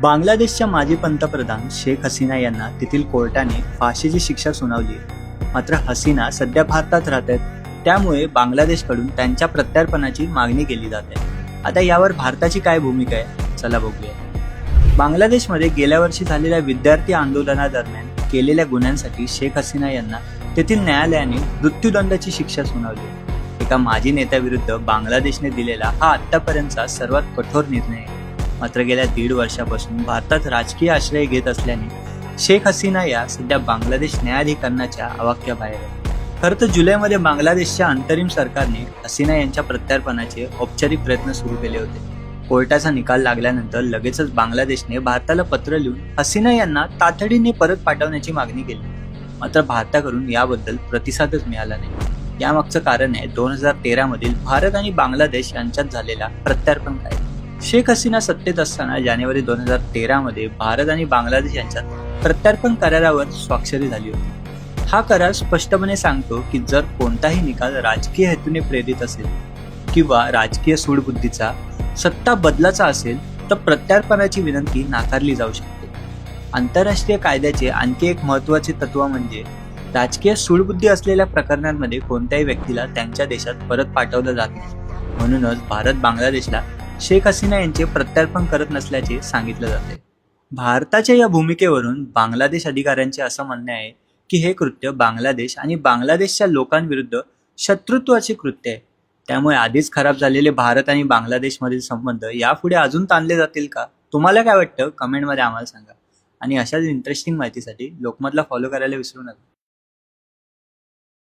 बांगलादेशच्या माजी पंतप्रधान शेख हसीना यांना तेथील कोर्टाने फाशीची शिक्षा सुनावली. मात्र हसीना सध्या भारतात राहत आहेत. त्यामुळे बांगलादेशकडून त्यांच्या प्रत्यार्पणाची मागणी केली जाते आता यावर भारताची काय भूमिका आहे? चला बघूया. बांगलादेशमध्ये गेल्या वर्षी झालेल्या विद्यार्थी आंदोलनादरम्यान केलेल्या गुन्ह्यांसाठी शेख हसीना यांना तेथील न्यायालयाने मृत्यूदंडाची शिक्षा सुनावली. एका माजी नेत्याविरुद्ध बांगलादेशने दिलेला हा आतापर्यंतचा सर्वात कठोर निर्णय आहे. मात्र गेल्या दीड वर्षापासून भारतात राजकीय आश्रय घेत असल्याने शेख हसीना या सध्या बांगलादेश न्यायाधिकरणाच्या आवाक्याबाहेर आहे खरं तर जुलैमध्ये बांगलादेशच्या अंतरिम सरकारने हसीना यांच्या प्रत्यार्पणाचे औपचारिक प्रयत्न सुरू केले होते. कोर्टाचा निकाल लागल्यानंतर लगेचच बांगलादेशने भारताला पत्र लिहून हसीना यांना तातडीने परत पाठवण्याची मागणी केली. मात्र भारताकडून याबद्दल प्रतिसादच मिळाला नाही. यामागचं कारण आहे दोन हजार तेरा मधील भारत आणि बांगलादेश यांच्यात झालेला प्रत्यार्पण कायदा. शेख हसीना सत्तेत असताना जानेवारी दोन हजार तेरामध्ये भारत आणि बांगलादेश यांच्यात प्रत्यार्पण करारावर स्वाक्षरी झाली होती. हा करार स्पष्टपणे सांगतो की जर कोणताही निकाल राजकीय हेतूने प्रेरित असेल किंवा राजकीय सूडबुद्धीचा सत्ता बदलाचा असेल तर प्रत्यार्पणाची विनंती नाकारली जाऊ शकते. आंतरराष्ट्रीय कायद्याचे आणखी एक महत्त्वाचे तत्व म्हणजे राजकीय सूडबुद्धी असलेल्या प्रकरणांमध्ये कोणत्याही व्यक्तीला त्यांच्या देशात परत पाठवलं जात नाही. म्हणूनच भारत बांगलादेशला शेख हसीना यांचे प्रत्यार्पण करत नसल्याचे सांगितलं जाते. भारताच्या या भूमिकेवरून बांगलादेश अधिकाऱ्यांचे असं म्हणणे आहे की हे कृत्य बांगलादेश आणि बांगलादेशच्या लोकांविरुद्ध शत्रुत्वाचे कृत्य आहे. त्यामुळे आधीच खराब झालेले भारत आणि बांगलादेशमधील संबंध यापुढे अजून ताणले जातील का? तुम्हाला काय वाटतं? कमेंटमध्ये आम्हाला सांगा. आणि अशाच इंटरेस्टिंग माहितीसाठी लोकमतला फॉलो करायला विसरू नका.